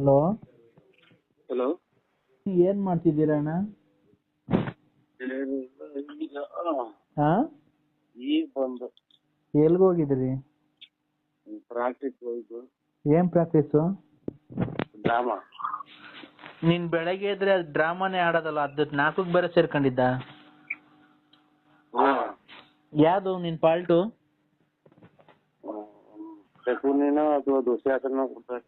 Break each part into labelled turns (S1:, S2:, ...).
S1: Hello?
S2: Hello?
S1: ಏನ್ ಮಾಡ್ತಿದ್ದೀರಾ ಅಣ್ಣ? ಹಾ?
S2: ಈಗ ಬಂದು.
S1: ಎಲ್ಗ್ ಹೋಗಿದ್ರಿ?
S2: ಪ್ರಾಕ್ಟೀಸ್ ಹೋಯ್ತು
S1: ಏನ್ ಪ್ರಾಕ್ಟೀಸು?
S2: ಡ್ರಾಮಾ.
S1: ನೀನ್ ಬೆಳಗ್ಗೆ ಇದ್ರೆ ಅದ್ ಡ್ರಾಮಾನೇ ಆಡೋದಲ್ಲ ಅದ್ ನಾಲ್ಕಕ್ ಬೇರೆ ಸೇರ್ಕೊಂಡಿದ್ದ? ಯಾವ್ದು ನಿನ್ ಪಾಲ್ಟು
S2: ಶಕುನಿನ ಅಥವಾ ದುಶ್ಯಾಸನ ಕೊಡ್ತಾರೆ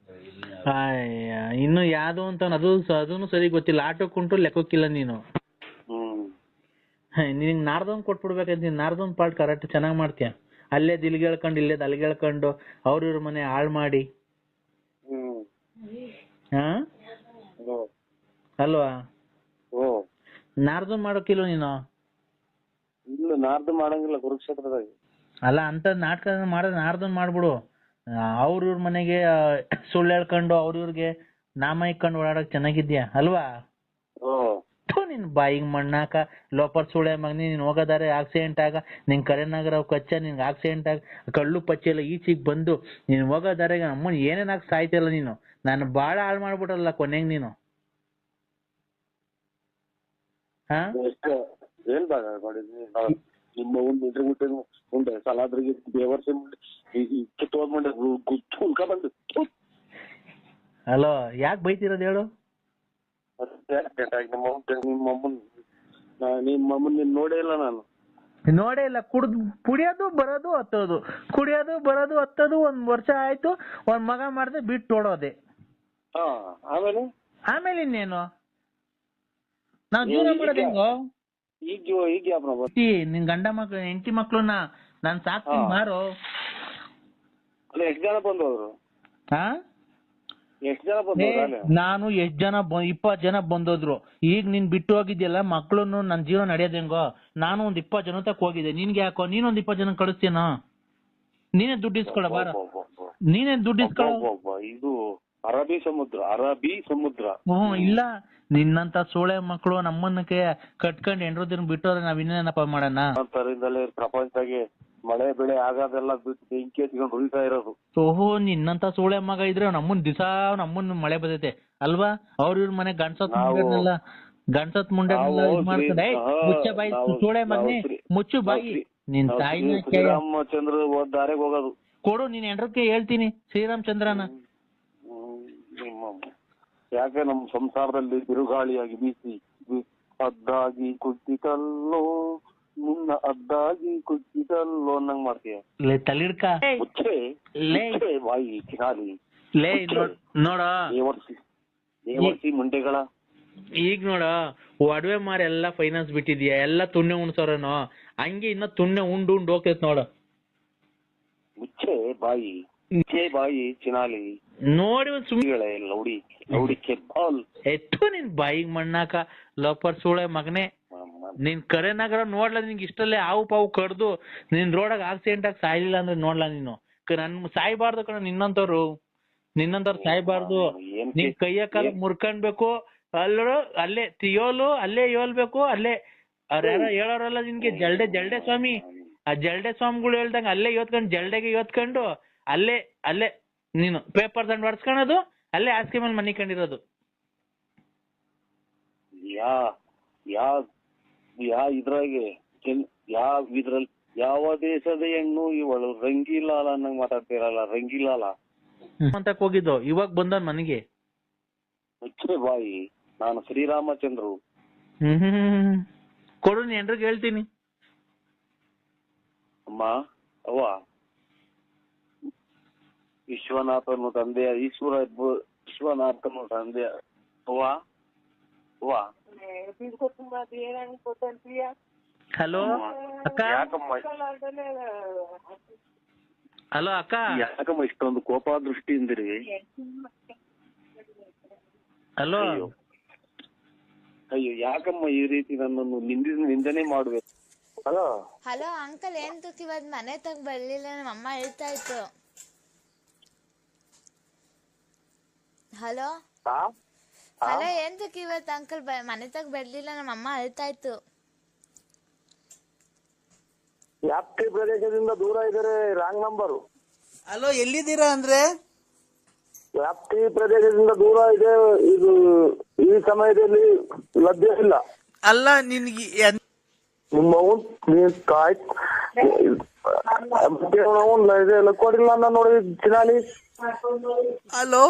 S1: ಅಯ್ಯ ಇನ್ನು ಯಾವ್ದು ಅಂತ ಅದು ಅದನ್ನು ಸರಿ ಗೊತ್ತಿಲ್ಲ. ಆಟಕ್ಕುಂಟು ಲೆಕ್ಕಕ್ಕಿಲ್ಲ ನೀನು.
S2: ಹ್ಮ್.
S1: ನಿನ್ ನಾರ್ದೊಂದ್ ಕೊಟ್ಬಿಡ್ಬೇಕಂತ ನೀನ್ ನಾರ್ದೊಂದ್ ಪಾರ್ಟ್ ಕರೆಕ್ಟ್ ಚೆನ್ನಾಗ್ ಮಾಡ್ತೀಯ? ಅಲ್ಲೇ ದಿಲ್ಗೆ ಹೇಳ್ಕೊಂಡು ಇಲ್ಲೇ ಅಲ್ಲಿಗೆ ಹೇಳ್ಕೊಂಡು ಅವ್ರ ಇವ್ರ ಮನೆ ಹಾಳ್ ಮಾಡಿ.
S2: ಹ್ಮ್.
S1: ಹಾ?
S2: ಓ
S1: ಅಲ್ವಾ?
S2: ಓ
S1: ನಾರ್ದೊಂದ್ ಮಾಡೋಕಿಲ್ಲ ನೀನು?
S2: ಇಲ್ಲ ನಾರ್ದು ಮಾಡಂಗಿಲ್ಲ ಕುರುಕ್ಷೇತ್ರದಾಗ.
S1: ಅಲ್ಲ ಅಂತ ನಾಟಕ ಮಾಡೋದ್ ನಾರ್ದನ್ ಮಾಡ್ಬಿಡು. ಅವ್ರ ಇವ್ರ ಮನೆಗೆ ಸುಳ್ಳು ಹೇಳ್ಕೊಂಡು ಅವ್ರ ಇವ್ರಿಗೆ ನಾಮ ಇಕ್ಕೊಂಡು ಓಡಾಡಕ್ ಚೆನ್ನಾಗಿದ್ಯಾ ಅಲ್ವಾ? ನಿನ್ ಬಾಯಿಗೆ ಮಣ್ಣಾಕ ಲೋಪರ್ ಸುಳೆ ಮಗನಿ ನೀನ್ ಹೋಗೋದಾರೆ ಆಕ್ಸಿಡೆಂಟ್ ಆಗ ನಿನ್ ಕರೆನಾಗರ ಕಚ್ಚ ನಿನ್ ಆಕ್ಸಿಡೆಂಟ್ ಆಗ ಕಳ್ಳು ಪಚ್ಚೆ ಎಲ್ಲ ಈಚೆಗ್ ಬಂದು ನೀನ್ ಹೋಗೋದಾರೆ ಅಮ್ಮನ್ ಏನೇನ್ ಆಗ ಸಾಯ್ತಿಲ್ಲ ನೀನು? ನಾನು ಬಾಳ ಹಾಳು ಮಾಡ್ಬಿಟ್ರಲ್ಲ ಕೊನೆಗ್ ನೀನು? ಹಾ?
S2: ನಿಮ್ಮ ಒಂದು ಇದ್ರ ಬಿಟ್ಟು ಉಂಡೆ ಸಲಾದ್ರಿಗೆ ದೇವರ್ಸಿ ಕಿತ್ತೋದ್ ಮಂಡೆ ಉಲ್ಕ ಬಂದು.
S1: ಹಲೋ ಯಾಕೆ ಬೈತಿರೋದು ಹೇಳು?
S2: ನಿಮ್ಮ ಅವ್ವ- ನಿಮ್ಮ ಅಮ್ಮನ್ ನಾ- ನಿಮ್ಮ ಅಮ್ಮನ್ ನೀನ್ ನೋಡೇ ಇಲ್ಲ ನಾನು.
S1: ನೋಡೇ ಇಲ್ಲ. ಕುಡ್ದು ಕುಡಿಯೋದು ಬರೋದು ಹತ್ತೋದು. ಕುಡಿಯೋದು ಬರೋದು ಹತ್ತೋದು ಒಂದ್ ವರ್ಷ ಆಯ್ತು. ಒಂದ್ ಮಗ ಮಾಡ್ದೆ ಬಿಟ್ಟು ಓಡೋದೆ
S2: ಹಾ ಆಮೇಲೆ?
S1: ಆಮೇಲೆ ಇನ್ನೇನು ನಾವ್ ಜೀವನ ಮಾಡೋದು ಹೆಂಗೋ?
S2: ಈಗ ಈಗ
S1: ನಿನ್ ಗಂಡ ಮಕ್ಳು ಹೆಂಡತಿ ಮಕ್ಳನ್ನ ನಾನ್ ಸಾಕ್ತೀನಿ ಮಾರು.
S2: ಅಲ್ಲ ಎಷ್ಟ್ ಜನ ಬಂದವರು?
S1: ಹಾ?
S2: ಎಷ್ಟ್ ಜನ
S1: ಏ,
S2: ಬಂದವ್ರು ಅಲ್ಲೇ?
S1: ನಾನು ಎಷ್ಟ್ ಜನ ಬ- ಇಪ್ಪತ್ ಜನ ಬಂದೋದ್ರು. ಈಗ ನೀನ್ ಬಿಟ್ಟು ಹೋಗಿದ್ಯಲ್ಲ ಮಕ್ಳುನು ನನ್ ಜೀವನ ನಡೆಯೋದ್ ಹೆಂಗೋ? ನಾನು ಒಂದ್ ಇಪ್ಪತ್ ಜನ ತಕ್ ಹೋಗಿದ್ದೆ. ನಿನ್ಗೆ ಯಾಕೋ? ನೀನೊಂದ್ ಇಪ್ಪತ್ ಜನ ಕಳಿಸ್ತೀನ ನೀನೇ ದುಡ್ಡು ಇಸ್ಕೊಳ ಬಾರ. ನೀನೇ ದುಡ್ಡು ಇಸ್ಕೊಳ.
S2: ಇದು ಅರಬಿ ಸಮುದ್ರ ಅರಬಿ ಸಮುದ್ರ.
S1: ಹ್ಮ್ ಇಲ್ಲ. ನಿನ್ನಂತ ಸೋಳೆ ಮಕ್ಕಳು ನಮ್ಮನ್ನಕ್ಕೆ ಕಟ್ಕೊಂಡು ಎಂಟ್ರು ದಿನ ಬಿಟ್ಟೋದ್ರೆ ನಾವ್ ಇನ್ನೇನಪ್ಪ ಮಾಡೋಣ?
S2: ಅಂತರಿಂದಲೇ ಪ್ರಪಂಚದಾಗೆ ಮಳೆ ಬೆಳೆ ಆಗೋದೆಲ್ಲ ಬಿಟ್ಟು ಬೆಂಕಿ ಹಚ್ಕೊಂಡು ಉಳಿತಾ ಇರೋದು.
S1: ಓಹೋ ನಿನ್ನಂತ ಸೋಳೆ ಮಗ ಇದ್ರೆ ನಮ್ಮನ್ ದಿಸಾ ನಮ್ಮನ್ ಮಳೆ ಬದೈತೆ ಅಲ್ವಾ? ಅವ್ರ ಇವ್ರ ಮನೆ ಗಂಡ್ಸತ್
S2: ಮುಂಡೆಲ್ಲ
S1: ಗಣಸತ್ ಗಂಡ್ಸತ್ ಮುಂಡೆ
S2: ನಾವು
S1: ಇದ್ ಮಾಡ್ಕೊಂಡು ಏಯ್,
S2: ಶ್ರೀ-
S1: ಮುಚ್ಚ ಬಾಯಿ
S2: ನಾವು-
S1: ಸೋಳೆ ಮಗನೇ
S2: ನಾವು
S1: ಮುಚ್ಚು ಬಾಯಿ. ನಿನ್
S2: ತಾಯಿ
S1: ತಾಯಿನ
S2: ಶ್ರೀ- ಶ್ರೀರಾಮಚಂದ್ರ ದಾರಿಗೆ ಹೋಗೋದು.
S1: ಕೊಡು ನೀನ್ ಎಂಡ್ರಕ್ಕೆ ಹೇಳ್ತೀನಿ ಶ್ರೀರಾಮಚಂದ್ರನ.
S2: ಹ್ಮ್, ನಿಮ್ಮ ಯಾಕೆ ನಮ್ ಸಂಸಾರದಲ್ಲಿ ಬಿರುಗಾಳಿಯಾಗಿ ಬೀಸಿ ಅದ್ದಾಗಿ ಕುಟ್ಟಿತಲ್ಲೋ ನಿನ್ನ ಅದ್ದಾಗಿ ಕುಟ್ಟಿತಲ್ಲೋ ಅನ್ನಂಗ್ ಮಾಡ್ತೀಯ?
S1: ಲೇ ತಲಿಡ್ಕ
S2: ಮುಚ್ಚೆ
S1: ಲೇ.
S2: ಮುಚ್ಚೆ ಬಾಯಿ
S1: ಲೇ ನೋಡ್ ನೋಡ.
S2: ದೇವರ್ಸಿ ದೇವರ್ಸಿ ಮುಂಡೆಗಳ.
S1: ಈಗ ನೋಡ ಒಡವೆ ಮಾರಿ ಎಲ್ಲಾ ಫೈನಾನ್ಸ್ ಬಿಟ್ಟಿದ್ಯಾ? ಎಲ್ಲಾ ತುಣ್ಣೆ ಉಣ್ಸೋರೇನೋ? ಹಂಗೆ ಇನ್ನ ತುಣ್ಣೆ ಉಂಡು ಉಂಡು ಹೋಗ್ತೈತ್ ನೋಡ.
S2: ಮುಚ್ಚೆ ಬಾಯಿ ಮುಚ್ಚೆ ಬಾಯಿ ಚಿನಾಲಿ
S1: ನೋಡಿ ಒಂದ್
S2: ಸುಮ್ಮಿಗಳೇ ಲೌಡಿ ಲೌಡಿ ಕೆಬ್ಬಾಲ್
S1: ಎತ್ತು ನಿನ್ ಬಾಯಿಗ್ ಮಣ್ಣಾಕ ಲೋಪರ್ ಸೂಳೆ ಮಗನೇ. ನಿನ್ ಕರೆನಾಗರ ನೋಡ್ಲ ನಿನ್ಗೆ ಇಷ್ಟಲ್ಲೇ ಹಾವು ಪಾವು ಕಡ್ದು ನಿನ್ ರೋಡಾಗ ಆಕ್ಸಿಡೆಂಟ್ ಆಗಿ ಸಾಯ್ಲಿಲ್ಲ ಅಂದ್ರೆ ನೋಡ್ಲ ನೀನು. ನನ್ ಸಾಯ್ಬಾರ್ದು ಕಣ ನಿನ್ನಂತವ್ರು. ನಿನ್ನಂತವ್ರು ಸಾಯ್ಬಾರ್ದು. ನಿನ್ ಕೈಯ ಕಾಲ ಮುರ್ಕಣ್ಬೇಕು ಅಲ್ಲೋ ಅಲ್ಲೇ ತಿಯೋಲು ಅಲ್ಲೇ ಯೋಲ್ಬೇಕು ಅಲ್ಲೇ ಅವ್ರ ಯಾರೋ ಹೇಳೋರಲ್ಲ ನಿನ್ಗೆ ಜಲ್ಡೆ ಜಲ್ಡೆ ಸ್ವಾಮಿ. ಆ ಜಲ್ಡೆ ಸ್ವಾಮಿಗಳು ಹೇಳ್ದಂಗ ಅಲ್ಲೇ ಇವತ್ಕೊಂಡು ಜಲ್ಡೆಗೆ ಇವತ್ಕೊಂಡು ಅಲ್ಲೇ ಅಲ್ಲೇ ನೀನು ಪೇಪರ್ ದಂಡ್ ಹೊಡ್ಸ್ಕೊಳೋದು ಅಲ್ಲೇ ಹಾಸಿಗೆ ಮೇಲೆ ಮನಿ ಕಂಡಿರೋದು.
S2: ಯಾ ಯಾ ಯಾ ಇದ್ರಾಗೆ ಕೆಲ್- ಯಾವ ಇದ್ರಲ್ಲಿ ಯಾವ ದೇಶದ ಹೆಣ್ಣು ಇವಳು? ರಂಗಿಲಾಲ ಅನ್ನಂಗ್ ಮಾತಾಡ್ತಿರಲ್ಲ ರಂಗಿಲಾಲ.
S1: ಅಂತ ಹೋಗಿದ್ದು? ಇವಾಗ ಬಂದ ನನಗೆ
S2: ಮುಚ್ಚೆ ಬಾಯಿ. ನಾನು ಶ್ರೀರಾಮಚಂದ್ರು.
S1: ಹ್ಮ್. ಕೊಡು ನೀ ಎಲ್ರಿಗೂ ಹೇಳ್ತೀನಿ.
S2: ಅಮ್ಮ ಅವ್ವ. ವಿಶ್ವನಾಥನು ತಂದೆಯ ಈಶ್ವರ ವಿಶ್ವನಾಥನು ತಂದೆಯ.
S1: ಹಲೋ ಅಕ್ಕ?
S2: ಯಾಕಮ್ಮ?
S1: ಹಲೋ ಅಕ್ಕ?
S2: ಯಾಕಮ್ಮ ಇಷ್ಟೊಂದು ಕೋಪ ದೃಷ್ಟಿಯಿಂದಿರಿ?
S1: ಹಲೋ?
S2: ಅಯ್ಯೋ. ಅಯ್ಯೋ ಯಾಕಮ್ಮ ಈ ರೀತಿ ನನ್ನನ್ನು ನಿಂದಿ ನಿಂದನೆ ಮಾಡುವೆ? ಹಲೋ?
S3: ಹಲೋ ಅಂಕಲ್ ಏನ್ ತುಕ್ ಇವತ್ ಮನೆ ತಗ ಬರ್ಲಿಲ್ಲ ನಮ್ಮ ಅಮ್ಮ ಹೇಳ್ತಾ ಇತ್ತು. ಹಲೋ? ಹಲೋ ಎಂತಕ್ಕೆ ಇವತ್ತು ಇವತ್ ಅಂಕಲ್ ಮನೆ ತಗ ಬರ್ಲಿಲ್ಲ ನಮ್ಮ ಅಮ್ಮ ಅಳ್ತಾ ಇತ್ತು
S2: ವ್ಯಾಪ್ತಿ ಪ್ರದೇಶದಿಂದ ದೂರ ಇದ್ದಾರೆ ರಾಂಗ್ ನಂಬರು
S4: ಹಲೋ ಎಲ್ಲಿದ್ದೀರಾ ಅಂದ್ರೆ? ವ್ಯಾಪ್ತಿ ಪ್ರದೇಶದಿಂದ ದೂರ ಇದೆ ಇದು ಈ ಸಮಯದಲ್ಲಿ ಲಭ್ಯ ಇಲ್ಲ.
S5: ಅಲ್ಲ ನಿನ್ಗೆ ಎನ್-
S4: ನಿಮ್ಮ ಅವನ್ ನೀನ್ ಕಾಯ್ ಮತ್ತೆ ಅವ್ನ್ ಇದೆ ಕೊಡಿಲ್ಲ ನಾನು ನೋಡಿ ಚಿನಾಲಿ.
S5: ಹಲೋ?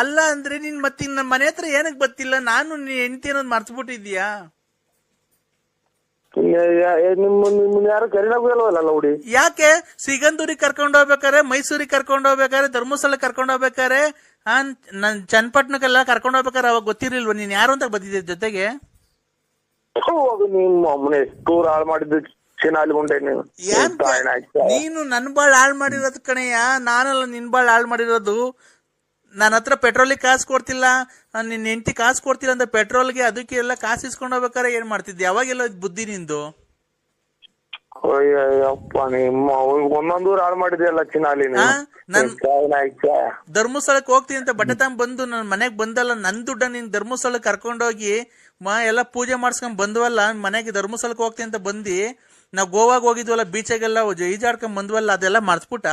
S5: ಅಲ್ಲ ಅಂದ್ರೆ ನೀನ್ ಮತ್ತೆ ನನ್ನ ಮನೆ ಹತ್ರ ಏನಕ್ ಬರ್ತಿಲ್ಲ? ನಾನು ನೀನ್ ಹೆಂಡತಿ ಅನ್ನೋದು ಮರ್ತ್ಬಿಟ್ಟಿದ್ಯಾ
S4: ಯಾರು ನೋಡಿ
S5: ಯಾಕೆ? ಸಿಗಂದೂರಿಗೆ ಕರ್ಕೊಂಡ್ ಹೋಗ್ಬೇಕಾರೆ ಮೈಸೂರಿಗೆ ಕರ್ಕೊಂಡ್ ಹೋಗ್ಬೇಕಾರೆ ಧರ್ಮಸ್ಥಳ ಕರ್ಕೊಂಡ್ ಹೋಗ್ಬೇಕಾರೆ ನನ್ ಚನ್ನಪಟ್ಟಣಕ್ಕೆಲ್ಲ ಕರ್ಕೊಂಡ್ ಹೋಗ್ಬೇಕಾರೆ ಅವಾಗ ಗೊತ್ತಿರ್ಲಿಲ್ವಾ? ನೀನ್ ಯಾರು ಅಂತ ಬಂದಿದ್ದೆ ಜೊತೆಗೆ?
S4: ಅಮ್ಮನ ಎಷ್ಟು ಹಾಳು ಮಾಡಿದ್ದು. ನೀನು.
S5: ನೀನು ಬಾಳ್ ಹಾಳ್ ಮಾಡಿರೋದು ಕಣಯ್ಯ. ನಾನಲ್ಲ ನಿನ್ ಬಾಳ್ ಹಾಳ್ ಮಾಡಿರೋದು. ನನ್ನ ಹತ್ರ ಪೆಟ್ರೋಲಿಗೆ ಕಾಸು ಕೊಡ್ತಿಲ್ಲ. ನಾನ್ ನಿನ್ ಹೆಂಡತಿ ಕಾಸು ಕೊಡ್ತಿಲ್ಲ ಅಂತ ಪೆಟ್ರೋಲ್ಗೆ ಅದಕ್ಕೆ ಎಲ್ಲ ಕಾಸು ಇಸ್ಕೊಂಡ್ ಹೋಗ್ಬೇಕಾರೆ ಏನ್ ಮಾಡ್ತಿದ್ದೆ? ಯಾವಾಗೆಲ್ಲ ಬುದ್ಧಿ ನಿಂದು?
S4: ಅಯ್ಯಪ್ಪ ನಿಮ್ಮ ಹಾಳು ಮಾಡಿದೆಯಲ್ಲ?
S5: ನನ್- ಧರ್ಮಸ್ಥಳಕ್ಕೆ ಹೋಗ್ತೀನಿ ಅಂತ ಬಟ್ಟೆ ತಗೊಂಡ್ ಬಂದು ನನ್ನ ಮನೆಗ್ ಬಂದಲ್ಲ. ನನ್ ದುಡ್ಡ ನೀನ್ ಧರ್ಮಸ್ಥಳಕ್ಕೆ ಕರ್ಕೊಂಡೋಗಿ ಮಾ ಎಲ್ಲ ಪೂಜೆ ಮಾಡ್ಸ್ಕೊಂಡ್ ಬಂದ್ವಲ್ಲ. ಮನೆಗೆ ಧರ್ಮಸ್ಥಳಕ್ಕೆ ಹೋಗ್ತೀನಿ ಅಂತ ಬಂದಿ. ನಾವ್ ಗೋವಾಗ ಹೋಗಿದ್ವಲ್ಲ ಬೀಚಾಗೆಲ್ಲ ಈಜಾಡ್ಕೊಂಡ್ ಬಂದ್ವಲ್ಲ ಅದೆಲ್ಲ ಮರ್ಸ್ಬಿಟ್ಟ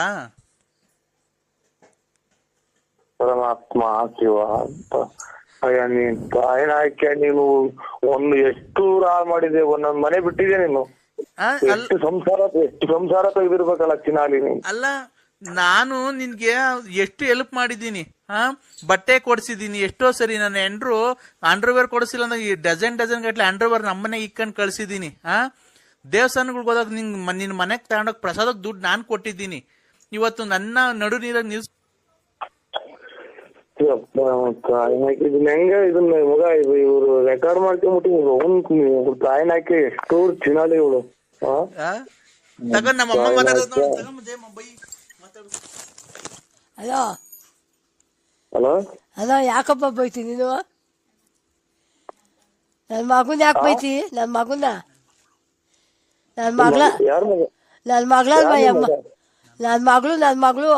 S4: ಪರಮಾತ್ಮ ಶಿವ ಅಂತ. ಅಯ್ಯ ನೀನ್ ಒಂದು ಎಷ್ಟು ಹಾಳು ಮಾಡಿದೆ ಒಂದೊಂದ್ ಮನೆ ಬಿಟ್ಟಿದೆ ನೀನು? ಎಷ್ಟು ಸಂಸಾರ ಎಷ್ಟು ಸಂಸಾರ ತೆಗೆದಿರ್ಬೇಕಲ್ಲ ಚಿನಾಲಿ ನೀನು?
S5: ಅಲ್ಲ ನಾನು ನಿನ್ಗೆ ಎಷ್ಟು ಹೆಲ್ಪ್ ಮಾಡಿದ್ದೀನಿ ಹಾ ಬಟ್ಟೆ ಕೊಡ್ಸಿದೀನಿ ಎಷ್ಟೋ ಸರಿ ನನ್ನ ಎಂಡ್ರು ಅಂಡರ್ವೇರ್ ಕೊಡಿಸಿಲ್ಲ ಅಂದ್ರೆ ಈ ಡಜನ್ ಡಜನ್ ಗಟ್ಲೆ ಅಂಡರ್ವೇರ್ ನಮ್ಮನೆ ಇಕ್ಕಂಡ್ ಕಳ್ಸಿದೀನಿ ಹಾ ದೇವಸ್ಥಾನಗಳಿಗೆ ಹೋದಾಗ ನಿಂಗ್ ನಿನ್ನ ನಿನ್ ಮನೆಗ್ ತಗೊಂಡೋಗ್ ಪ್ರಸಾದಕ್ ದುಡ್ಡು ನಾನು ಕೊಟ್ಟಿದ್ದೀನಿ. ಇವತ್ತು ನನ್ನ ನಡು ನೀರಾಗ ನಿಲ್ಸ್
S4: ಹೆಂಗ ಇದನ್ನ ಮಗ ಇದು ಇವ್ರು ರೆಕಾರ್ಡ್ ಮಾಡ್ಕೊಂಬಿಟ್ಟು ಅವ್ನು ಕಾಯ್ ಹಾಕಿ ಎಷ್ಟು ಚಿನಾಲಿ ಇವಳು?
S5: ತಗೊಂಡ್ ನಮ್ಮ ಅಮ್ಮ
S6: ಹಲೋ?
S4: ಹಲೋ?
S6: ಹಲೋ ಯಾಕಪ್ಪ ಬೈತಿ ನೀನು? ನನ್ನ ಮಗುನ ಯಾಕೆ ಬೈತಿ? ನನ್ನ ಮಗುನ? ನನ್ನ ಮಗಳ
S4: ಯಾರ ಮಗ
S6: ನನ್ನ ಮಗಳ ಅಮ್ಮ ನನ್ನ ಮಗಳು ನನ್ನ ಮಗಳು.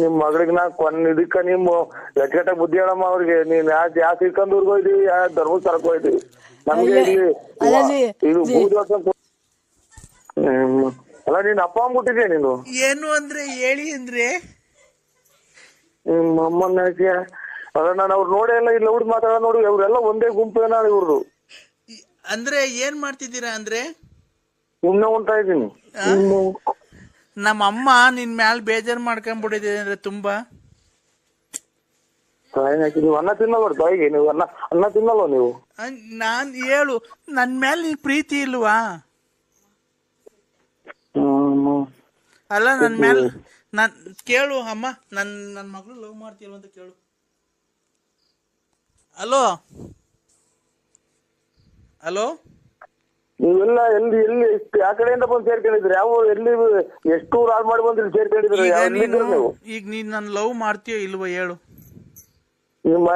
S4: ನಿಮ್ ಮಗಳಿಗೆ ನಾ ಕೊನ್ ಇದಕ್ಕ ನಿಮ್ಮ ಕೆಟ್ಟ ಬುದ್ಧಿ ಹೇಳಮ್ಮ ಅವ್ರಿಗೆ. ನೀನ್ ಯಾ ಯಾ ಶ್ರೀಕಂದೂರ್ಗ್ ಹೋಯ್ದಿವಿ ಯಾ ಧರ್ಮಸ್ಥಳಕ್ ಹೋಯ್ದಿವಿ. ನಮ್ಗೆ ಇಲ್ಲಿ ಇದು ಭೂದೋಷ ಅಲ್ಲ ನೀನ್ ಅಪ್ಪ ಅಂದ್ಬಿಟ್ಟಿದ್ಯಾ ನೀನು?
S5: ಏನು ಅಂದ್ರೆ ಹೇಳಿ ಅಂದ್ರೆ?
S4: ನಿಮ್ಮ ಅಮ್ಮನ ಯಾಕೆ? ಅಲ್ಲ ನಾನು ಅವ್ರು ನೋಡೇ ಇಲ್ಲ ಇಲ್ಲಿ ಹುಡ್ ಮಾತಾಡ ನೋಡಿ ಅವ್ರೆಲ್ಲ ಒಂದೇ ಗುಂಪು ಇವ್ರದ್ದು
S5: ಅಂದ್ರೆ ಏನ್ ಮಾಡ್ತಿದ್ದೀರಾ ಅಂದ್ರೆ?
S4: ಸುಮ್ನೆ ಉಂಟಾ ಇದ್ದೀನಿ.
S5: ನಮ್ಮ ಅಮ್ಮ ನಿನ್ ಮ್ಯಾಲ್ ಬೇಜಾರ್ ಮಾಡ್ಕೊಂಡ್ಬಿಟ್ಟಿದೆ ಅಂದ್ರೆ ತುಂಬಾ.
S4: ನೀವು ಅನ್ನ ತಿನ್ನಲ್ವ ತಾಯಿಗೆ ನೀವು ಅನ್ನ ಅನ್ನ ತಿನ್ನಲ್ವ ನೀವು?
S5: ನಾನ್ ಹೇಳು ನನ್ ಮ್ಯಾಲ್ ನಿನ್ ಪ್ರೀತಿ ಇಲ್ವಾ?
S4: ಹ್ಮ್
S5: ಅಲ್ಲ ನನ್ ಮ್ಯಾಲ್ ನನ್ ಕೇಳು ಅಮ್ಮ ನನ್ ನನ್ ಮಗಳು ಲವ್ ಮಾಡ್ತೀಯಲ್ವ ಅಂತ ಕೇಳು. Hello hello?
S4: ನೀವೆಲ್ಲ ಎಲ್ಲಿ ಎಲ್ಲಿ ಎಷ್ಟು ಯಾವ ಕಡೆಯಿಂದ ಬಂದು ಸೇರ್ಕೊಂಡಿದ್ರಿ ಯಾವ ಎಲ್ಲಿ ಎಷ್ಟು ಹಾಳು ಮಾಡಿ ಬಂದ್ರಿ ಸೇರ್ಕೊಂಡಿದ್ರಿ
S5: ಈಗ
S4: ಯಾವ
S5: ನೀನು
S4: ಎಲ್ಲಿದ್ದೀರಿ ನೀವು?
S5: ಈಗ ನೀನ್ ನನ್ ಲವ್ ಮಾಡ್ತೀಯ ಇಲ್ವೋ ಹೇಳು.
S4: ನಿಮ್ಮ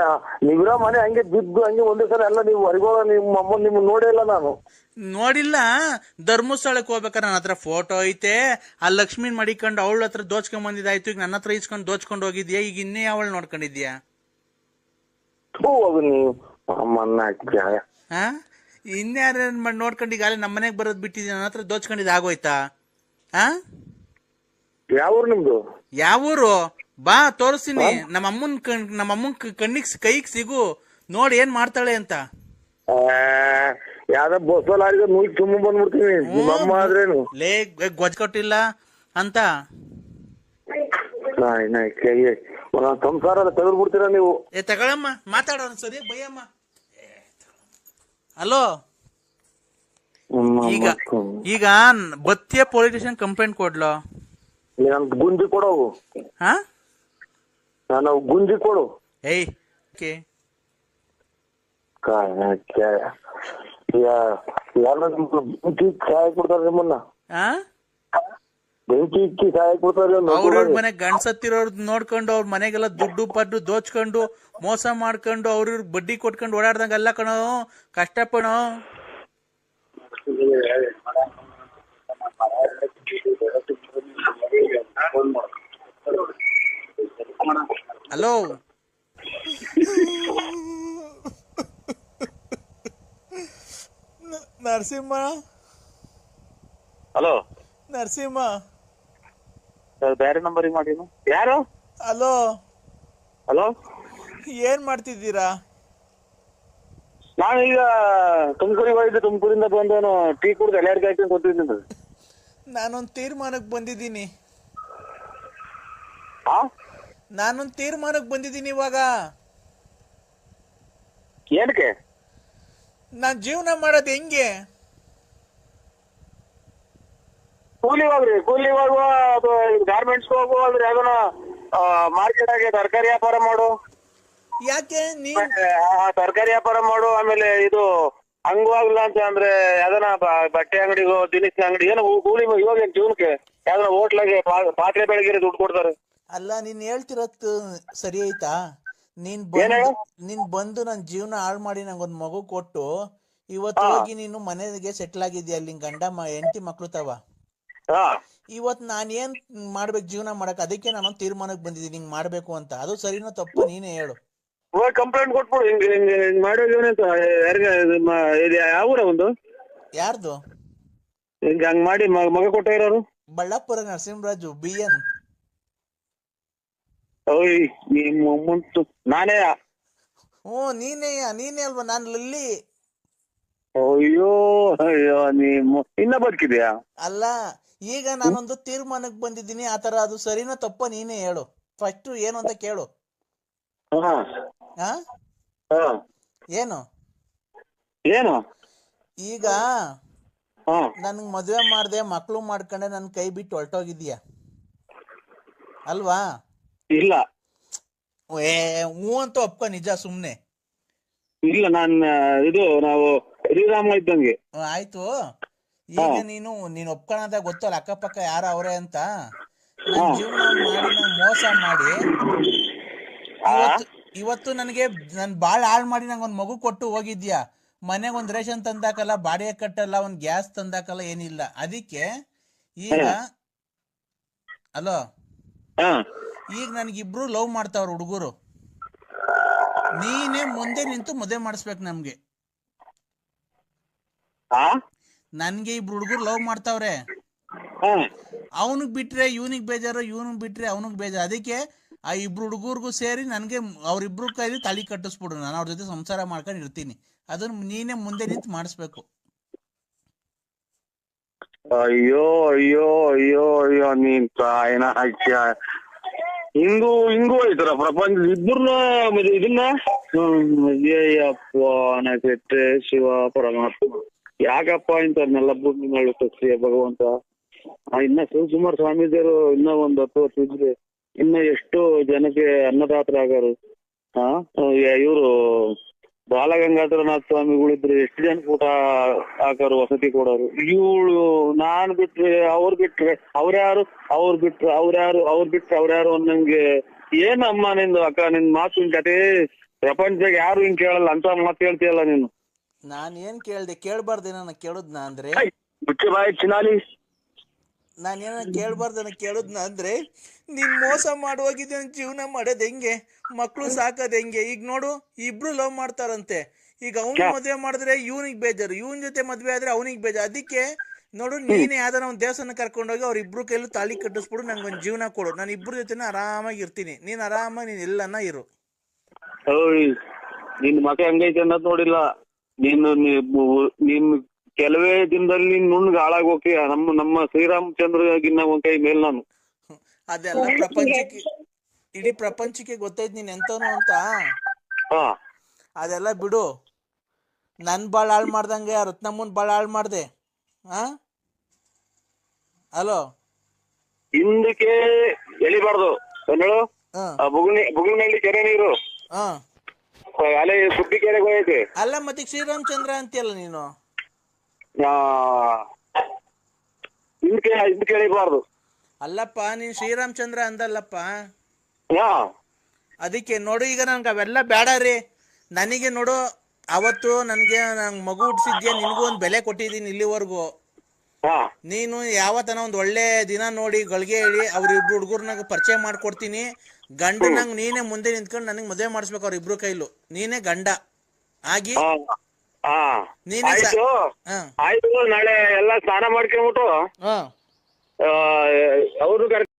S4: ನೀವಿರೋ ಮನೆ ಹಂಗೆ ಬಿದ್ದು ಹಂಗೆ ಒಂದೇ ಸಲ ಎಲ್ಲ ನೀವು ಹೊರಗೋಳ ನಿಮ್ಮ ಅಮ್ಮ ನಿಮ್ ನೋಡೇ ಇಲ್ಲ ನಾನು.
S5: ನೋಡಿಲ್ಲ ಧರ್ಮಸ್ಥಳಕ್ಕೆ ಹೋಗ್ಬೇಕಾರೆ ನನ್ನ ಹತ್ರ ಫೋಟೋ ಐತೆ. ಆ ಲಕ್ಷ್ಮೀನ್ ಮಡಿಕೊಂಡು ಅವಳ ಹತ್ರ ದೋಚ್ಕೊಂಡ್ ಬಂದಿದ್ದಾಯ್ತು. ಈಗ ನನ್ನ ಹತ್ರ ಇಸ್ಕೊಂಡು ದೋಚ್ಕೊಂಡು ಹೋಗಿದ್ಯಾ? ಈಗ ಇನ್ನೇ ಅವಳು ನೋಡ್ಕೊಂಡಿದ್ಯಾ?
S4: ಥೂ ಅದು ನೀವು ಅಮ್ಮನ್ನ ಜಾಗ
S5: ಹಾ ಇನ್ಯಾರ ನೋಡ್ಕೊಂಡು ಈಗಾಗಲೇ ನಮ್ಮ ಮನೆಗೆ ಬರೋದ್ ಬಿಟ್ಟಿದ್ದೀನಿ ನನ್ನ ಹತ್ರ ದೋಚ್ಕೊಂಡಿದ್ ಆಗೋಯ್ತಾ? ಹಾ
S4: ಯಾವ ಊರು ನಿಮ್ದು?
S5: ಯಾವೂರು? ಬಾ ತೋರಿಸ್ತೀನಿ. ನಮ್ಮ ಅಮ್ಮನ್ ಕಣ್ ನಮ್ಮ ಅಮ್ಮನ್ ಕಣ್ಣಿಗ್ ಕೈಗೆ ಸಿಗು. ನೋಡಿ ಏನ್ ಮಾಡ್ತಾಳೆ ಅಂತ.
S4: ಆ, ಯಾವ್ದೋ ತುಂಬ ಬಂದ್ಬಿಡ್ತೀನಿ. ನಿಮ್ಮ ಅಮ್ಮ ಆದ್ರೇನು?
S5: ಲೇ ಗೊಜ್ಜ ಕೊಟ್ಟಿಲ್ಲ ಅಂತ.
S4: ನಾಯ್ ನಾಯ್ ಕೈ ಒಂದೊಂದ್ ಸಂಸಾರ ತೆಗೆದು ಬಿಡ್ತೀರಾ ನೀವು?
S5: ಏ ತಗೊಳಮ್ಮ ಮಾತಾಡೋಣ ಸರಿ ಬೈಯಮ್ಮ. ಹಲೋ
S4: ನಿಮ್ಮ
S5: ಈಗ
S4: ಮಕ್ಕಳು.
S5: ಈಗ ಬತ್ತಿಯ ಪೊಲೀಸ್ ಸ್ಟೇಷನ್ ಕಂಪ್ಲೇಂಟ್ ಕೊಡ್ಲೋ
S4: ನನ್ ಗುಂಜಿ ಕೊಡೋವು
S5: ಹಾ
S4: ನಾನು ಗುಂಜಿ ಕೊಡು
S5: ಏಯ್ ಓಕೆ
S4: ಕಾಯ್ ನಾಯ್ ಕಾಯ್. ಯಾ- ಯಾರ್ನ ನಿಮ್ಗೆ ಬೆಂಕಿ ಇಕ್ಕಿ ಸಾಯಕ್ ಬಿಡ್ತಾರೆ ನಿಮ್ಮನ್ನ
S5: ಹಾ
S4: ಬೆಂಕಿ ಇಕ್ಕಿ ಸಾಯಕ್ ಬಿಡ್ತಾರೆ
S5: ಅವ್ರವ್ರ ಮನೆ ಗಂಡ್ಸತ್ತಿರೋರ್ ನೋಡ್ಕೊಂಡು ಅವ್ರ ಮನೆಗೆಲ್ಲ ದುಡ್ಡು ಪಡ್ಡು ದೋಚ್ಕೊಂಡು ಮೋಸ ಮಾಡ್ಕೊಂಡು ಅವ್ರವ್ರ ಬಡ್ಡಿ ಕೊಟ್ಕೊಂಡು ಎಲ್ಲಾ ಕಣೋ ಕಷ್ಟಪಡೋ. ಹಲೋ. ನರಸಿಂಹ?
S2: ಹಲೋ.
S5: ನರಸಿಂಹ?
S2: ಬೇರೆ ನಂಬರಿಗೆ ಮಾಡಿ ಯಾರು?
S5: ಹಲೋ?
S2: ಹಲೋ?
S5: ಏನ್ ಮಾಡ್ತಿದ್ದೀರಾ?
S2: ನಾನೀಗ ಈಗ ತುಮಕೂರಿಗೆ ಹೋಗಿದ್ದೆ ತುಮಕೂರಿಂದ ಬಂದವನು ಟೀ ಕುಡ್ದು ಎಲ್ಲರಿಗೆ ಹಾಕಿ ಗೊತ್ತಿದ್ದೀನಿ
S5: ನಾನೊಂದು ತೀರ್ಮಾನಕ್ಕೆ ಬಂದಿದ್ದೀನಿ.
S2: ಹಾ
S5: ನಾನೊಂದು ತೀರ್ಮಾನಕ್ಕೆ ಬಂದಿದ್ದೀನಿ ಇವಾಗ.
S2: ಏನಕ್ಕೆ?
S5: ನಾನು ಜೀವನ ಮಾಡೋದು ಹೆಂಗೆ?
S2: ಕೂಲಿ ಹೋಗ್ರಿ ಕೂಲಿ ಹೋಗುವ ಅದು ಗಾರ್ಮೆಂಟ್ಸ್ ಹೋಗುವ ಅಂದ್ರೆ ಯಾವ್ದನ ಮಾರ್ಕೆಟ್ ಆಗಿ ತರಕಾರಿ ವ್ಯಾಪಾರ ಮಾಡು.
S5: ಯಾಕೆ?
S2: ಆ ತರಕಾರಿ ವ್ಯಾಪಾರ ಮಾಡು ಆಮೇಲೆ ಇದು ಹಂಗು ಆಗ್ಲಿಲ್ಲ ಅಂತ ಅಂದ್ರೆ ಯಾವ್ದನ ಬಟ್ಟೆ ಅಂಗಡಿಗೋ ದಿನಸಿ ಅಂಗಡಿ ಏನೋ ಕೂಲಿ ಇವಾಗ ಜೀವನಕ್ಕೆ? ಯಾವ್ದನ ಹೋಟ್ಲಾಗೆ ಪಾತ್ರೆ ಬೆಳಗ್ಗೆ ದುಡ್ಡು ಕೊಡ್ತಾರೆ.
S5: ಅಲ್ಲ ನೀನ್ ಹೇಳ್ತಿರತ್ ಸರಿ ಆಯ್ತಾ ನೀನ್ ಬಂದು? ನೀನ್ ಬಂದು ನನ್ ಜೀವನ ಹಾಳು ಮಾಡಿ ನಂಗೊಂದ್ ಮಗು ಕೊಟ್ಟು ಇವತ್ತು ಹೋಗಿ ನೀನು ಮನೆಗೆ ಸೆಟ್ಲ್ ಆಗಿದ್ಯಾ ಅಲ್ಲಿ ಗಂಡ ಹೆಂಡತಿ ಮಕ್ಳು ತವ? ಇವತ್ ನಾನು ಏನ್ ಮಾಡ್ಬೇಕು ಜೀವನ ಮಾಡಕ್ ಅದಕ್ಕೆ ನಾನು ತೀರ್ಮಾನಕ್ಕೆ ಬಂದಿದ್ದೀನಿ ಹಿಂಗ್ ಮಾಡ್ಬೇಕು ಅಂತ. ಅದು ಸರಿನೋ ತಪ್ಪು ನೀನೇ ಹೇಳು.
S2: ಹೋಗಿ ಕಂಪ್ಲೇಂಟ್ ಕೊಟ್ಬಿಡು ಹಿಂಗ್ ಹಿಂಗ್ ಹಿಂಗ್ ಜೀವನ ಅಂತ. ಯಾರಿಗೆ ಇದು ಮ- ಇದು ಯಾವ ಊರ ಒಂದು?
S5: ಯಾರ್ದು?
S2: ಹಿಂಗ್ ಹಂಗ್ ಮಾಡಿ ಮ- ಮಗ ಕೊಟ್ಟ ಇರೋರು?
S5: Ballapura Narasimharaju B N.
S2: ಓಯ್ ನಿಮ್ಮ ಮುಂತು ನಾನೇ
S5: ಹ್ಞೂ ನೀನೇ ನೀನೇ ಅಲ್ವಾ? ನಾನು ಲಲ್ಲಿ.
S2: ಅಯ್ಯೋ ಅಯ್ಯೋ ನಿಮ್ಮ ಇನ್ನ ಬದುಕಿದ್ಯಾ?
S5: ಅಲ್ಲ ಈಗ ನಾನೊಂದು ತೀರ್ಮಾನಕ್ಕೆ ಬಂದಿದ್ದೀನಿ. ಆತರ ಅದು ಸರಿನೋ ತಪ್ಪ ನೀನೇ ಹೇಳು. ಫಸ್ಟ್ ಏನು ಅಂತ ಕೇಳು. ಏನು?
S2: ಏನು?
S5: ಈಗ ನನ್ಗ್ ಮದ್ವೆ ಮಾಡ್ದೆ ಮಕ್ಳು ಮಾಡ್ಕೊಂಡೆ ನನ್ ಕೈ ಬಿಟ್ಟು ಹೊರಟೋಗಿದ್ಯಾ ಅಲ್ವಾ?
S2: ಇಲ್ಲ.
S5: ಏ ಹೂ ಅಂತ ಒಪ್ಕೊ ನಿಜ ಸುಮ್ನೆ.
S2: ಇಲ್ಲ ನಾನ್ ಇದು ನಾವು ಶ್ರೀರಾಮ ಇದ್ದಂಗೆ.
S5: ಆಯ್ತು. ಈಗ ನೀನು ನೀನ್ ಒಪ್ಕೊಳದ ಗೊತ್ತಲ್ಲ ಅಕ್ಕಪಕ್ಕ ಯಾರ ಅವರೇ ಅಂತ. ನನ್ ಜೀವನ ಮಾಡಿ ನಂಗ್ ಮೋಸ ಮಾಡಿ ಇವತ್ತು ಇವತ್ತು ನನಗೆ ನನ್ ಬಾಳ್ ಹಾಳ್ ಮಾಡಿ ನಂಗೆ ಒಂದ್ ಮಗು ಕೊಟ್ಟು ಹೋಗಿದ್ಯಾ? ಮನೆಗೆ ಒಂದ್ ರೇಷನ್ ತಂದಾಕಲ್ಲ ಬಾಡಿಗೆ ಕಟ್ಟಲ್ಲ ಒಂದ್ ಗ್ಯಾಸ್ ತಂದಾಕಲ್ಲ ಏನಿಲ್ಲ. ಅದಕ್ಕೆ ಈಗ ಅಲೋ? ಈಗ ನನ್ಗಿಬ್ರು ಲವ್ ಮಾಡ್ತಾವ್ರ ಹುಡುಗರು. ನೀನೇ ಮುಂದೆ ನಿಂತು ಮದುವೆ ಮಾಡಿಸ್ಬೇಕು ನಮ್ಗೆ. ನನ್ಗೆ ಇಬ್ರು ಹುಡುಗರು ಲವ್ ಮಾಡ್ತಾವ್ರೆ. ಅವನಿಗೆ ಬಿಟ್ರೆ ಇವನಿಗ್ ಬೇಜಾರು ಇವನಿಗೆ ಬಿಟ್ರೆ ಅವನಿಗೆ ಬೇಜಾರು. ಅದಕ್ಕೆ ಆ ಇಬ್ರು ಹುಡುಗರ್ಗೂ ಸೇರಿ ನನಗೆ ಅವ್ರಿಬ್ರು ಕೈಲಿ ತಾಳಿ ಕಟ್ಟಿಸ್ಬಿಡು. ನಾನು ಅವ್ರ ಜೊತೆ ಸಂಸಾರ ಮಾಡ್ಕೊಂಡು ಇರ್ತೀನಿ. ಅದನ್ನ ನೀನೇ ಮುಂದೆ ನಿಂತು ಮಾಡಿಸ್ಬೇಕು.
S2: ಅಯ್ಯೋ ಅಯ್ಯೋ ಅಯ್ಯೋ ಅಯ್ಯೋ ನೀನ್ ತಾಯಿನ ಹಾಕ್ಯ ಹಿಂಗೂ ಹಿಂಗೂ ಐತರ ಪ್ರಪಂಚ ಇಬ್ಬರನ್ನ ಇದನ್ನ? ಅಯ್ಯಪ್ಪ ನಕ್ಷತ್ರ ಶಿವ ಪರಮಾತ್ಮ. ಯಾಕಪ್ಪ ಇಂಥವ್ರನ್ನೆಲ್ಲ ಭೂಮಿ ಮೇಲೆ ಸೃಷ್ಟಿಯ ಭಗವಂತ. ಇನ್ನ ಶಿವಕುಮಾರ್ ಸ್ವಾಮೀಜಿಯವರು ಇನ್ನ ಒಂದ್ ಹತ್ತು ವರ್ಷ ಇದ್ರೆ ಇನ್ನ ಎಷ್ಟು ಜನಕ್ಕೆ ಅನ್ನದಾತರಾಗರು ಹಾ ಇವರು ಬಾಲಗಂಗಾಧರನಾಥ ಇದ್ರೆ ಎಷ್ಟು ಜನ ಊಟ ಹಾಕೋರು ವಸತಿ ಕೊಡೋರು? ಇವಳು ನಾನ್ ಬಿಟ್ರೆ ಅವ್ರ್ ಬಿಟ್ರೆ ಅವ್ರ್ಯಾರು ಅವ್ರ್ ಬಿಟ್ರೆ ಅವ್ರ್ಯಾರು ಅವ್ರ್ ಬಿಟ್ರೆ ಅವ್ರ್ಯಾರು ಅನ್ನಂಗೆ ಏನಮ್ಮ ನಿಂದು ಅಕ್ಕ ನಿನ್ ಮಾತು ಕತೆ ಪ್ರಪಂಚದಾಗ ಯಾರು ಹಿಂಗ್ ಕೇಳಲ್ಲ, ಅಂತ ಮಾತು ಹೇಳ್ತೀಯಲ್ಲ ನೀನು.
S5: ನಾನು ಏನ್ ಕೇಳ್ದೆ ಕೇಳ್ಬಾರ್ದೆ ನಾನು ಕೇಳುದ್ನ ಅಂದ್ರೆ?
S2: ಮುಚ್ಚೆ ಬಾಯಿ ಚಿನಾಲಿ.
S5: ನಾನೇನ ಕೇಳ್ಬಾರ್ದನ ಕೇಳುದ್ನ ಅಂದ್ರೆ ನಿನ್ ಮೋಸ ಮಾಡೋಗಿದ್ದೆ ನನ್ ಜೀವನ ಮಾಡೋದ್ ಹೆಂಗೆ? ಮಕ್ಳು ಸಾಕೋದ್ ಹೆಂಗೆ? ಈಗ ನೋಡು ಇಬ್ರು ಲವ್ ಮಾಡ್ತಾರಂತೆ. ಈಗ ಅವ್ನ್ ಮದ್ವೆ ಮಾಡಿದ್ರೆ ಇವನಿಗೆ ಬೇಜಾರು. ಇವನ್ ಜೊತೆ ಮದ್ವೆ ಆದ್ರೆ ಅವನಿಗೆ ಬೇಜಾರು. ಅದಕ್ಕೆ ನೋಡು ನೀನೇ ಯಾವ್ದಾರ ಒಂದ್ ದೇವಸ್ಥಾನ ಕರ್ಕೊಂಡೋಗಿ ಅವ್ರ ಇಬ್ರು ಕೈಲೂ ತಾಳಿ ಕಟ್ಟಿಸ್ಬಿಡು ನಂಗೆ ಒಂದ್ ಜೀವನ ಕೊಡು. ನಾನು ಇಬ್ರು ಜೊತೆನ ಆರಾಮಾಗಿ ಇರ್ತೀನಿ. ನೀನ್ ಆರಾಮಾಗಿ ನೀನ್ ಎಲ್ಲನ ಇರು.
S2: ನಿನ್ ಮಕ ಹೆಂಗೈತೆ ಅನ್ನೋದ್ ನೋಡಿಲ್ಲ. ನೀನು ನೀನು ಕೆಲವೇ ದಿನದಲ್ಲಿ ನುಣ್ಣಗೆ ಹೋಗಿ ಹೋಗ್ತೀಯ ನಮ್ಮ ನಮ್ಮ ಶ್ರೀರಾಮಚಂದ್ರಗಿನ್ನ ಒಂದ್ ಕೈ ಮೇಲ್ ನಾನು.
S5: ಅದೆಲ್ಲ ಪ್ರಪಂಚಕ್ಕೆ ಇಡೀ ಪ್ರಪಂಚಕ್ಕೆ ಗೊತ್ತೈತ್ ನೀನ್ ಎಂತನು ಅಂತ.
S2: ಹಾ.
S5: ಅದೆಲ್ಲ ಬಿಡು. ನನ್ ಬಾಳ್ ಹಾಳ್ ಮಾಡ್ದಂಗೆ ರತ್ನಮ್ಮನ್ ಬಾಳ್ ಹಾಳು ಮಾಡ್ದೆ. ಆ? ಹಲೋ?
S2: ಹಿಂದಕ್ಕೆ ಎಳಿಬಾರ್ದು. ಹೇಳು?
S5: ಹ.
S2: ಬುಗುಣಿ ಬುಗುಣಿನಲ್ಲಿ ಕೆರೆ ನೀರು.
S5: ಹ.
S2: ಅಲೆ ಸುದ್ದಿ ಕೆರೆಗೆ ಹೋಗೈತೆ
S5: ಅಲ್ಲ ಮತ್ತೆ ಶ್ರೀರಾಮಚಂದ್ರ ಅಂತೀಯಲ್ಲ ನೀನು?
S2: ಎಳಿಬಾರ್ದು
S5: ಅಲ್ಲಪ್ಪ ನೀನ್ ಶ್ರೀರಾಮಚಂದ್ರ ಅಂದಲ್ಲಪ್ಪ.
S2: ಹಾ.
S5: ಅದಕ್ಕೆ ನೋಡು ಈಗ ನನ್ಗೆ ಅವೆಲ್ಲ ಬೇಡ ರೀ. ನನಗೆ ನೋಡು ಅವತ್ತು ನನಗೆ ನಂಗೆ ಮಗು ಹುಟ್ಟಿಸಿದ್ಯಾ ನಿನಗೂ ಒಂದು ಬೆಲೆ ಕೊಟ್ಟಿದ್ದೀನಿ ಇಲ್ಲಿವರೆಗೂ.
S2: ಹಾ.
S5: ನೀನು ಯಾವತ್ತನ ಒಂದು ಒಳ್ಳೆ ದಿನ ನೋಡಿ ಗಳಿಗೆ ಹೇಳಿ ಅವ್ರಿಬ್ರು ಹುಡುಗರ್ನಾಗ ಪರಿಚಯ ಮಾಡ್ಕೊಡ್ತೀನಿ. ಗಂಡನಂಗ್ ನೀನೇ ಮುಂದೆ ನಿಂತ್ಕೊಂಡು ನನಗೆ ಮದುವೆ ಮಾಡಿಸ್ಬೇಕು ಅವ್ರ ಇಬ್ರು ಕೈಲು. ನೀನೇ ಗಂಡ. ಆಗಿ
S2: ಹಾ ಹಾ.
S5: ನೀನೇ ಸ-
S2: ಆಯ್ತು.
S5: ಹಾ.
S2: ಆಯ್ತು ನಾಳೆ ಎಲ್ಲ ಸ್ನಾನ ಮಾಡ್ಕೊಂಡ್ಬಿಟ್ಟು
S5: ಹಾ.